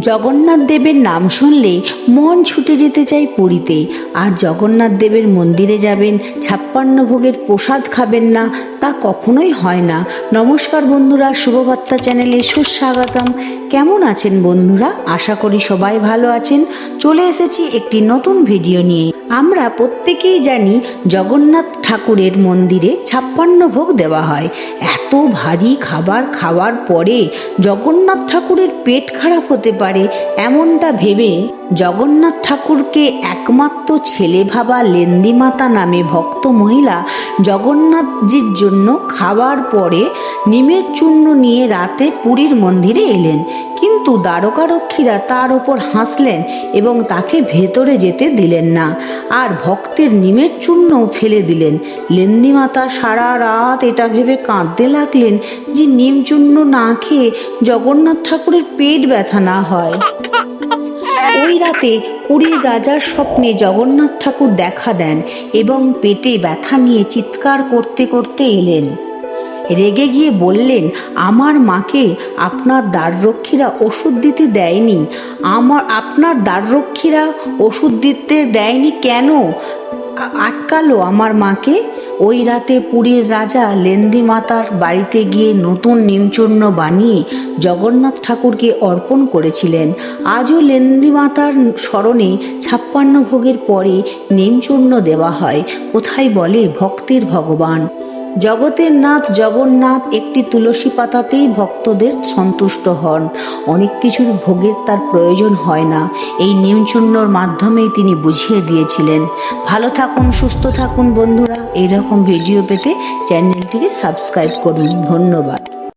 জগন্নাথ দেবের নাম শুনলে মন ছুটে যেতে চাই পুরীতে। আর জগন্নাথ দেবের মন্দিরে যাবেন, ছাপ্পান্ন ভোগের প্রসাদ খাবেন না তা কখনোই হয় না। নমস্কার বন্ধুরা, শুভবার্তা চ্যানেলে সুস্বাগতম। কেমন আছেন বন্ধুরা? আশা করি সবাই ভালো আছেন। চলে এসেছি একটি নতুন ভিডিও নিয়ে। আমরা প্রত্যেকেই জানি জগন্নাথ ঠাকুরের মন্দিরে ছাপ্পান্ন ভোগ দেওয়া হয়। এত ভারী খাবার খাওয়ার পরে জগন্নাথ ঠাকুরের পেট খারাপ হতে পারে এমনটা ভেবে জগন্নাথ ঠাকুরকে একমাত্র ছেলে ভাবা লেন্দিমাতা নামে ভক্ত মহিলা জগন্নাথজির জন্য খাবার পরে নিমের চূর্ণ নিয়ে রাতে পুরীর মন্দিরে এলেন। কিন্তু দ্বারকারক্ষীরা তার ওপর হাসলেন এবং তাকে ভেতরে যেতে দিলেন না। আর ভক্তের নিমের চূর্ণও ফেলে দিলেন। লেন্দি মাতা সারা রাত এটা ভেবে কাঁদতে লাগলেন যে নিমচূর্ণ না খেয়ে জগন্নাথ ঠাকুরের পেট ব্যথা না হয়। রাতে পুরীর রাজার স্বপ্নে জগন্নাথ ঠাকুর দেখা দেন এবং পেটে ব্যথা নিয়ে চিৎকার করতে করতে এলেন। রেগে গিয়ে বললেন, আমার মাকে আপনার দ্বাররক্ষীরা ওষুধ দিতে দেয়নি। আমার, আপনার দ্বাররক্ষীরা ওষুধ দিতে দেয়নি কেন? আটকালো আমার মাকে। ওই রাতে পুরীর রাজা লেন্দি মাতার বাড়িতে গিয়ে নতুন নিমচূর্ণ বানিয়ে জগন্নাথ ঠাকুরকে অর্পণ করেছিলেন। আজও লেন্দি মাতার স্মরণে ছাপ্পান্ন ভোগের পরে নিমচূর্ণ দেওয়া হয়। কোথায় বলে ভক্তের ভগবান? জগতের নাথ জগন্নাথ একটি তুলসী পাতাতেই ভক্তদের সন্তুষ্ট হন। অনেক কিছুর ভোগের তার প্রয়োজন হয় না। এই নিমচূর্ণর মাধ্যমেই তিনি বুঝিয়ে দিয়েছিলেন। ভালো থাকুন, সুস্থ থাকুন বন্ধুরা। এইরকম ভিডিও পেতে চ্যানেলটিকে সাবস্ক্রাইব করুন। ধন্যবাদ।